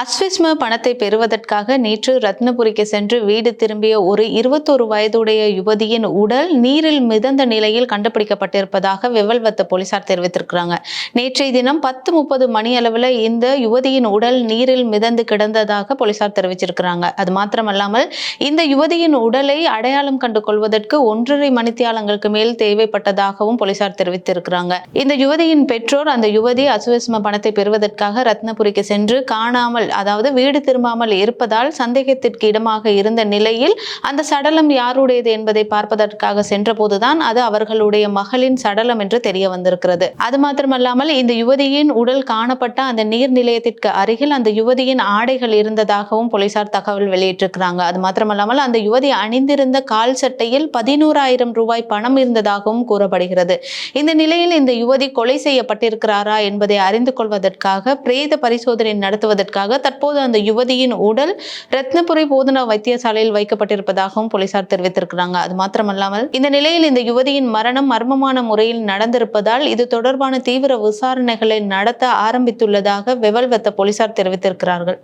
அஸ்விஸ்ம பணத்தை பெறுவதற்காக நேற்று ரத்னபுரிக்கு சென்று வீடு திரும்பிய ஒரு இருபத்தோரு வயதுடைய யுவதியின் உடல் நீரில் மிதந்த நிலையில் கண்டுபிடிக்கப்பட்டிருப்பதாக விவல்வத்த போலீசார் தெரிவித்திருக்கிறாங்க. நேற்றைய தினம் பத்து முப்பது மணி அளவில் இந்த யுவதியின் உடல் நீரில் மிதந்து கிடந்ததாக போலீசார் தெரிவிச்சிருக்கிறாங்க. அது மாத்திரமல்லாமல் இந்த யுவதியின் உடலை அடையாளம் கண்டு கொள்வதற்கு ஒன்றரை மணித்தியாலங்களுக்கு மேல் தேவைப்பட்டதாகவும் போலீசார் தெரிவித்திருக்கிறாங்க. இந்த யுவதியின் பெற்றோர் அந்த யுவதி அசுவஸ்ம பணத்தை பெறுவதற்காக ரத்னபுரிக்கு சென்று காணாமல் அதாவது வீடு திரும்பாமல் இருப்பதால் சந்தேகத்திற்கு இடமாக இருந்த நிலையில் அந்த சடலம் யாருடையது என்பதை பார்ப்பதற்காக சென்றபோதுதான் அது அவர்களுடைய மகளின் சடலம் என்று தெரிய வந்திருக்கிறது. அது மாத்திரமல்லாமல் இந்த யுவதியின் உடல் காணப்பட்ட அந்த நீர் நிலையத்திற்கு அருகில் அந்த யுவதியின் ஆடைகள் இருந்ததாகவும் போலீசார் தகவல் வெளியிட்டிருக்கிறாங்க. அது மாத்திரமல்லாமல் அந்த யுவதி அணிந்திருந்த கால் சட்டையில் பதினோராயிரம் ரூபாய் பணம் இருந்ததாகவும் கூறப்படுகிறது. இந்த நிலையில் இந்த யுவதி கொலை செய்யப்பட்டிருக்கிறாரா என்பதை அறிந்து கொள்வதற்காக பிரேத பரிசோதனை நடத்துவதற்காக தற்போது அந்த யுவதியின் உடல் ரத்னபுரி போதனா வைத்தியசாலையில் வைக்கப்பட்டிருப்பதாகவும் போலீசார் தெரிவித்திருக்கிறாங்க. அது மாத்திரமல்லாமல் இந்த நிலையில் இந்த யுவதியின் மரணம் மர்மமான முறையில் நடந்திருப்பதால் இது தொடர்பான தீவிர விசாரணைகளை நடத்த ஆரம்பித்துள்ளதாக வெவல்வத்த போலீசார் தெரிவித்திருக்கிறார்கள்.